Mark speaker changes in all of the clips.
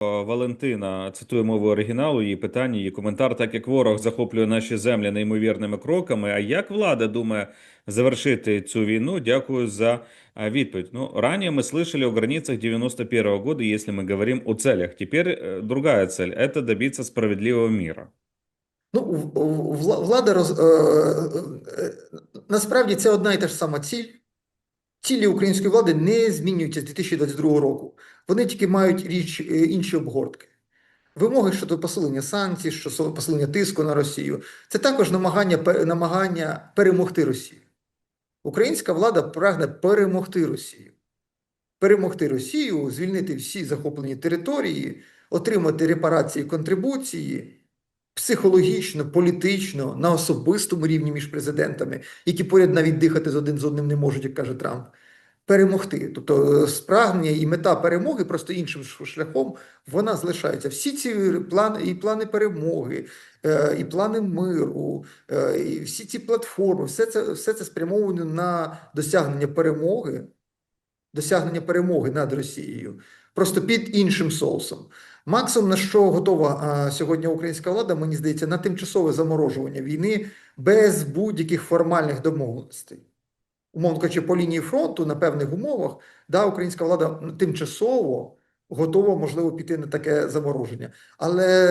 Speaker 1: Валентина цитує мову оригіналу. Її питання, її коментар. Так як ворог захоплює наші землі неймовірними кроками. А як влада думає завершити цю війну? Дякую за а, відповідь. Ну ранее мы слышали о границах 91 -го года, если мы говорим о целях. Теперь э, другая цель – это добиться справедливого мира.
Speaker 2: Ну, в- в- вла- влада роз... е, е, е, насправді це одна і та ж сама ціль. Цілі української влади не змінюються з 2022 року. Вони тільки мають річ е, інші обгортки. Вимоги щодо посилення санкцій, щодо посилення тиску на Росію це також намагання, намагання перемогти Росію. Українська влада прагне перемогти Росію. Перемогти Росію, звільнити всі захоплені території, отримати репарації, контрибуції психологічно, політично, на особистому рівні між президентами, які поряд навіть дихати з один з одним не можуть, як каже Трамп, перемогти. Тобто е, спрагнення і мета перемоги просто іншим шляхом вона залишається. Всі ці плани, і плани перемоги, е, і плани миру, е, і всі ці платформи, все це, все це спрямовано на досягнення перемоги, досягнення перемоги над Росією, просто під іншим соусом. Максимум, на що готова а, сьогодні українська влада, мені здається, на тимчасове заморожування війни без будь-яких формальних домовленостей. Умовно кажучи, по лінії фронту на певних умовах, да, українська влада тимчасово готова, можливо, піти на таке замороження. Але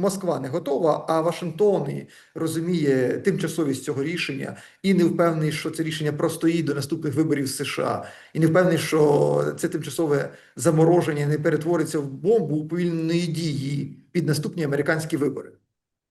Speaker 2: Москва не готова, а Вашингтон розуміє тимчасовість цього рішення і не впевнений, що це рішення простоїть до наступних виборів США, і не впевнений, що це тимчасове замороження не перетвориться в бомбу уповільненої дії під наступні американські вибори.